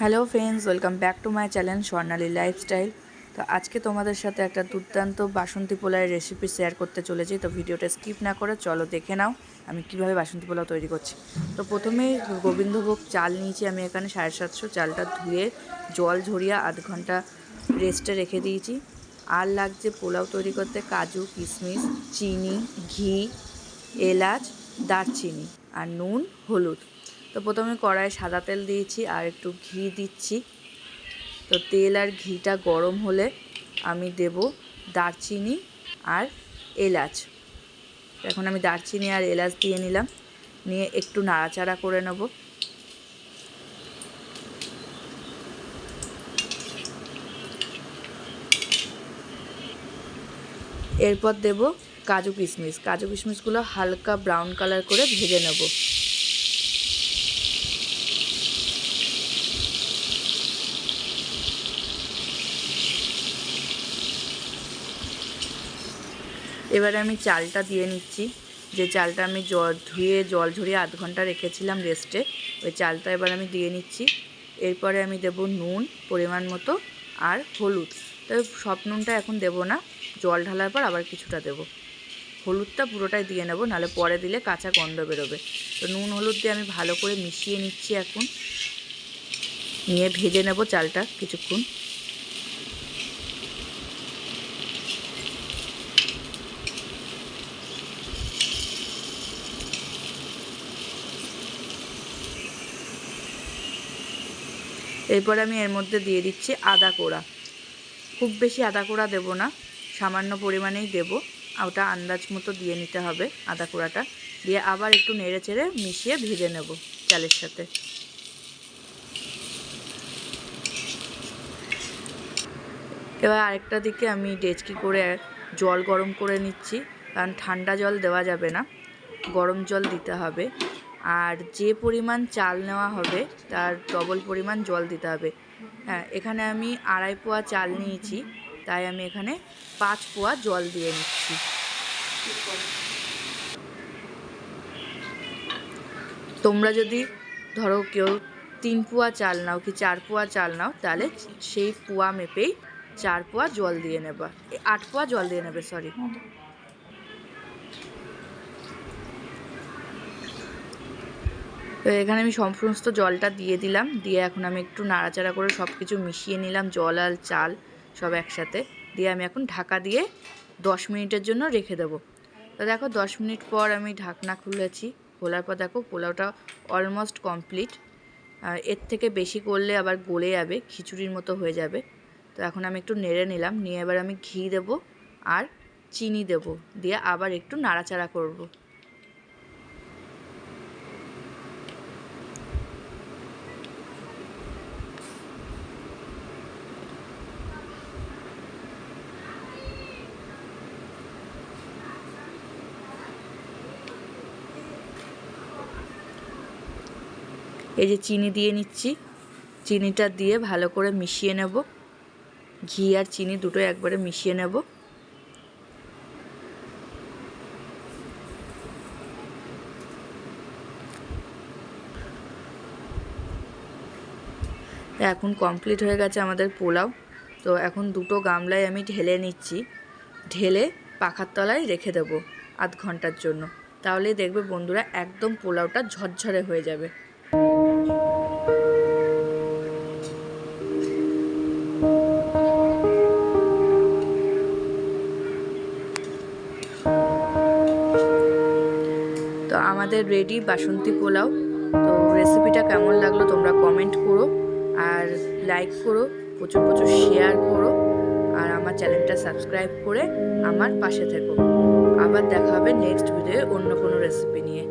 Hello friends, welcome back to my channel Swarnali lifestyle. তো আজকে তোমাদের সাথে একটা দুর্দান্ত বাসন্তী পোলাওয়ের রেসিপি শেয়ার করতে চলেছি, তো ভিডিওটা স্কিপ না করে চলো দেখে নাও আমি কীভাবে বাসন্তী পোলাও তৈরি করছি। তো প্রথমেই গোবিন্দভোগ চাল নিয়েছি আমি এখানে সাড়ে সাতশো, চালটা ধুয়ে জল ঝরিয়ে আধ ঘণ্টা রেস্টে রেখে দিয়েছি। আর লাগছে পোলাও তৈরি করতে কাজু, কিশমিশ, চিনি, ঘি, এলাচ, দারচিনি আর নুন, হলুদ। তো প্রথমে কড়াই সাদা তেল দিয়েছি আর একটু ঘি দিচ্ছি। তো তেল আর ঘিটা গরম হলে আমি দেব দারচিনি আর এলাচ। এখন আমি দারচিনি আর এলাচ দিয়ে নিলাম। নিয়ে একটু নাড়াচাড়া করে নেব। এরপর দেব কাজু কিশমিশ। কাজু কিশমিশগুলো হালকা ব্রাউন কালার করে ভেজে নেব। এবারে আমি চালটা দিয়ে নিচ্ছি। যে চালটা আমি জল ধুয়ে, জল ঝরিয়ে আধ ঘণ্টা রেখেছিলাম রেস্টে ওই চালটা এবার আমি দিয়ে নিচ্ছি। এরপরে আমি দেব নুন, পরিমাণ মতো, আর হলুদ। তবে সব নুনটা এখন দেব না, জল ঢালার পর আবার কিছুটা দেব। হলুদটা পুরোটাই দিয়ে নেব, নাহলে পরে দিলে কাঁচা গন্ধ বেরোবে। তো নুন, হলুদ দিয়ে আমি ভালো করে মিশিয়ে নিচ্ছি এখন। নিয়ে ভেজে নেব চালটা কিছুক্ষণ। এরপর আমি এর মধ্যে দিয়ে দিচ্ছি আদা কোড়া। খুব বেশি আদা কোড়া দেবো না, সামান্য পরিমাণেই দেব। ওটা আন্দাজ মতো দিয়ে নিতে হবে আদা কোড়াটা। দিয়ে আবার একটু নেড়ে চেড়ে মিশিয়ে ভেজে নেব চালের সাথে। এবার আরেকটা দিকে আমি ডেচকি করে জল গরম করে নিচ্ছি, কারণ ঠান্ডা জল দেওয়া যাবে না। গরম জল দিতে হবে। আর যে পরিমাণ চাল নেওয়া হবে, তার ডবল পরিমাণ জল দিতে হবে। হ্যাঁ এখানে আমি আড়াই পোয়া চাল নিয়েছি, তাই আমি এখানে পাঁচ পোয়া জল দিয়ে নিচ্ছি। তোমরা যদি ধরো কেউ তিন পোয়া চাল নাও কি চার পোয়া চাল নাও, তাহলে সেই পোয়া মেপেই চার পোয়া জল দিয়ে নেবা। আট পোয়া জল দিয়ে নেবে সরি তো এখানে আমি সমস্ত জলটা দিয়ে দিলাম। দিয়ে এখন আমি একটু নাড়াচাড়া করে সব কিছু মিশিয়ে নিলাম, জল আর চাল সব একসাথে। দিয়ে আমি এখন ঢাকা দিয়ে দশ মিনিটের জন্য রেখে দেবো। তো দেখো দশ মিনিট পর আমি ঢাকনা খুলেছি। খোলার পর দেখো পোলাওটা অলমোস্ট কমপ্লিট এর থেকে বেশি করলে আবার গলে যাবে, খিচুড়ির মতো হয়ে যাবে। তো এখন আমি একটু নেড়ে নিলাম। নিয়ে এবার আমি ঘি দেবো আর চিনি দেবো। দিয়ে আবার একটু নাড়াচাড়া করব। এই যে চিনি দিয়ে নিচ্ছি। চিনিটা দিয়ে ভালো করে মিশিয়ে নেব। ঘি আর চিনি দুটো একবারে মিশিয়ে নেব। এখন কমপ্লিট হয়ে গেছে আমাদের পোলাও। তো এখন দুটো গামলায় আমি ঢেলে নিচ্ছি। ঢেলে পাখার তলায় রেখে দেবো আধ ঘণ্টার জন্য। তাহলে দেখবে বন্ধুরা একদম পোলাওটা ঝরঝরে হয়ে যাবে। আমাদের রেডি বাসন্তী পোলাও। তো রেসিপিটা কেমন লাগল তোমরা কমেন্ট করো, আর লাইক করো, প্রচুর প্রচুর শেয়ার করো, আর আমার চ্যানেলটা সাবস্ক্রাইব করে আমার পাশে থেকো। আবার দেখা হবে নেক্সট ভিডিওয়ে অন্য কোনো রেসিপি নিয়ে।